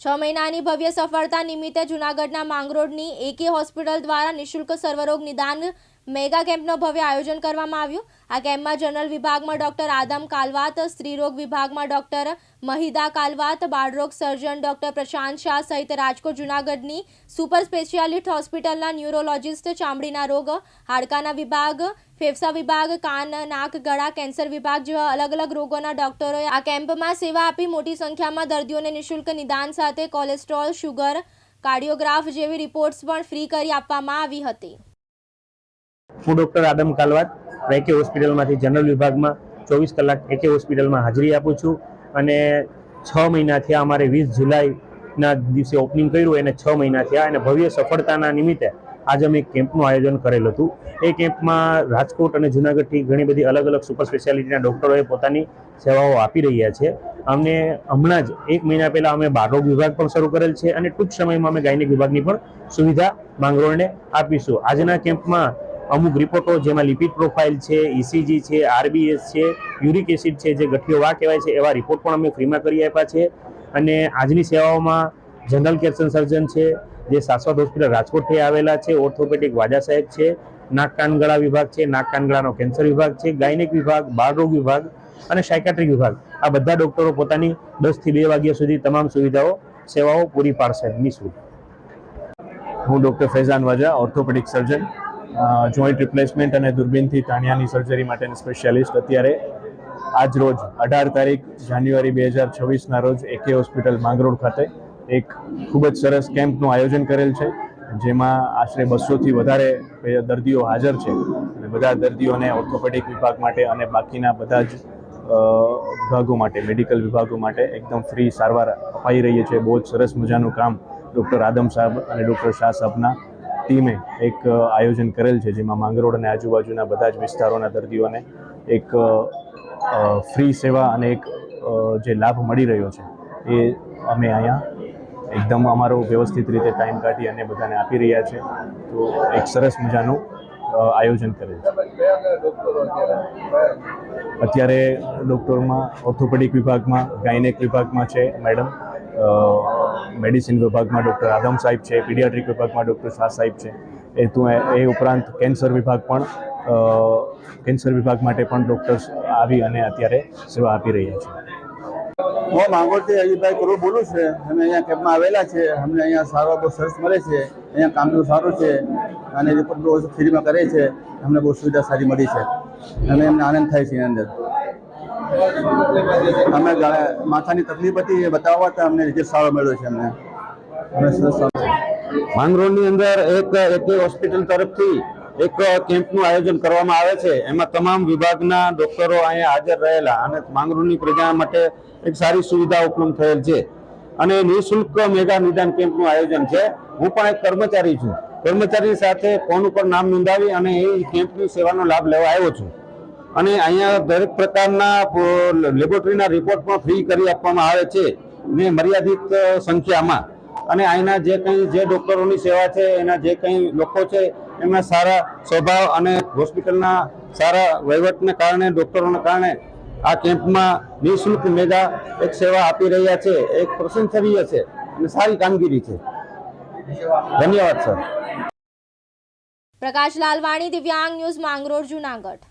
છ મહિનાની ભવ્ય સફળતા નિમિત્તે જૂનાગઢના માંગરોળની એકે હોસ્પિટલ દ્વારા નિઃશુલ્ક સર્વરોગ નિદાન મેગા કેમ્પનો ભવ્ય આયોજન કરવામાં આવ્યું. આ કેમ્પમાં જનરલ વિભાગમાં ડોક્ટર આદમ કાલવાત, સ્ત્રીરોગ વિભાગમાં ડોક્ટર મહિદા કાલવાત, બાળરોગ સર્જન ડોક્ટર પ્રશાંત શાહ સહિત રાજકોટ, જૂનાગઢની સુપર સ્પેશિયાલિસ્ટ હોસ્પિટલના ન્યુરોલોજિસ્ટ, ચામડીના રોગ, હાડકાના વિભાગ, ફેફસા વિભાગ, કાન, નાક, ગળા, કેન્સર વિભાગ જેવા અલગ અલગ રોગોના ડોક્ટરોએ આ કેમ્પમાં સેવા આપી. મોટી સંખ્યામાં દર્દીઓને નિઃશુલ્ક નિદાન સાથે કોલેસ્ટ્રોલ, શુગર, કાર્ડિયોગ્રાફ જેવી રિપોર્ટ્સ પણ ફ્રી કરી આપવામાં આવી હતી. હું ડૉક્ટર આદમ કાલવાત એકે હોસ્પિટલમાંથી જનરલ વિભાગમાં ચોવીસ કલાક એકે હોસ્પિટલમાં હાજરી આપું છું. અને છ મહિના થયા અમારે વીસ જુલાઈના દિવસે ઓપનિંગ કર્યું, એને છ મહિના થયા. અને ભવ્ય સફળતાના નિમિત્તે આજે અમે કેમ્પનું આયોજન કરેલું હતું. એ કેમ્પમાં રાજકોટ અને જુનાગઢથી ઘણી બધી અલગ અલગ સુપર સ્પેશિયાલિટીના ડૉક્ટરોએ પોતાની સેવાઓ આપી રહ્યા છે. અમને હમણાં જ એક મહિના પહેલાં અમે બાળરોગ વિભાગ પણ શરૂ કરેલ છે અને ટૂંક સમયમાં અમે ગાયનિક વિભાગની પણ સુવિધા માંગરોળને આપીશું. આજના કેમ્પમાં અમુક રિપોર્ટો જેમાં લિપિડ પ્રોફાઇલ છે ઇસીજી છે આરબીએસ છે, યુરિક એસિડ છે, જે ગઠિયો વા કહેવાય છે, એવા રિપોર્ટ પણ અમે ફ્રીમાં કરી આપ્યા છે. અને આજની સેવાઓમાં જનરલ કેન્સર સર્જન છે, જે શાશ્વત હોસ્પિટલ રાજકોટથી આવેલા છે, ઓર્થોપેડિક વાજા સાહેબ છે, નાક કાનગળા વિભાગ છે, નાક કાનગળાનો કેન્સર વિભાગ છે, ગાયનિક વિભાગ બાળરોગ વિભાગ અને સાયકાટ્રિક વિભાગ. આ બધા ડોક્ટરો પોતાની દસથી બે વાગ્યા સુધી તમામ સુવિધાઓ, સેવાઓ પૂરી પાડશે. નિઃશુલ્ક. હું doctor Faizan Vaja, orthopaedic surgeon. Joint replacement અને દૂરબીનથી તાણિયાની સર્જરી માટેની સ્પેશિયાલિસ્ટ અત્યારે આજ રોજ અઢાર તારીખ જાન્યુઆરી બે હજાર છવ્વીસના રોજ એકે હોસ્પિટલ માંગરોળ ખાતે એક ખૂબ જ સરસ કેમ્પનું આયોજન કરેલ છે, જેમાં આશરે બસોથી વધારે દર્દીઓ હાજર છે. અને બધા દર્દીઓને ઓર્થોપેડિક વિભાગ માટે અને બાકીના બધા જ વિભાગો માટે મેડિકલ વિભાગો માટે એકદમ ફ્રી સારવાર અપાઈ રહી છે. બહુ જ સરસ મજાનું કામ ડૉક્ટર આદમ સાહેબ અને ડૉક્ટર શાહ સાહેબના ટીમે એક આયોજન કરેલ છે, જેમાં માંગરોળ અને આજુબાજુના બધા જ વિસ્તારોના દર્દીઓને એક ફ્રી સેવા અને એક જે લાભ મળી રહ્યો છે, એ અમે અહીંયા એકદમ અમારો વ્યવસ્થિત રીતે ટાઈમ કાઢી અને બધાને આપી રહ્યા છે. તો એક સરસ મજાનું આયોજન કરેલ છે. અત્યારે ડૉક્ટરમાં ઓર્થોપેડિક વિભાગમાં, ગાયનેક વિભાગમાં છે મેડમ મેડિસિન વિભાગમાં ડૉક્ટર આદમ સાહેબ છે, પીડિયાટ્રિક વિભાગમાં ડૉક્ટર શાહ સાહેબ છે. એ તું એ ઉપરાંત કેન્સર વિભાગ પણ કેન્સર વિભાગ માટે પણ ડૉક્ટર્સ આવી અને અત્યારે સેવા આપી રહ્યા છે. હું માંગોળથી અજીતભાઈ કરોડ બોલું છે. અમે અહીંયા કેમ્પમાં આવેલા છે. અમને અહીંયા સારવાર બહુ સરસ મળે છે. અહીંયા કામ બહુ સારું છે. અને રિપોર્ટ બહુ ફ્રીમાં કરે છે, અમને બહુ સુવિધા સારી મળી છે. અને એમને આનંદ થાય છે એની અંદર. અમે માથાની તકલીફ હતી એ બતાવવા અમને રિઝલ્ટ સારો મળ્યો છે અમને. માંગરોળની અંદર એક એકે હોસ્પિટલ તરફથી એક કેમ્પનું આયોજન કરવામાં આવે છે. એમાં તમામ વિભાગના ડોક્ટરો અહીંયા હાજર રહેલા અને માંગરોળની પ્રજા માટે એક સારી સુવિધા ઉપલબ્ધ થયેલ છે. અને નિઃશુલ્ક મેગા નિદાન કેમ્પનું આયોજન છે. હું પણ એક કર્મચારી છું. કર્મચારી સાથે ફોન ઉપર નામ નોંધાવી અને એ કેમ્પની સેવાનો લાભ લેવા આવ્યો છું. અને અહીંયા દરેક પ્રકારના લેબોરેટરીના રિપોર્ટ પણ ફ્રી કરી આપવામાં આવે છે, ને મર્યાદિત સંખ્યામાં. અને અહીંના જે કંઈ જે ડોક્ટરોની સેવા છે, એના જે કંઈ લોકો છે એમના સારા સ્વભાવ અને હોસ્પિટલના સારા વહીવટને કારણે, ડૉક્ટરોને કારણે આ કેમ્પમાં નિઃશુલ્ક મેગા એક સેવા આપી રહ્યા છે, એક પ્રશંસનીય છે અને સારી કામગીરી છે. ધન્યવાદ, સર. પ્રકાશ લાલવાણી, દિવ્યાંગ ન્યૂઝ માંગરોળ, જૂનાગઢ.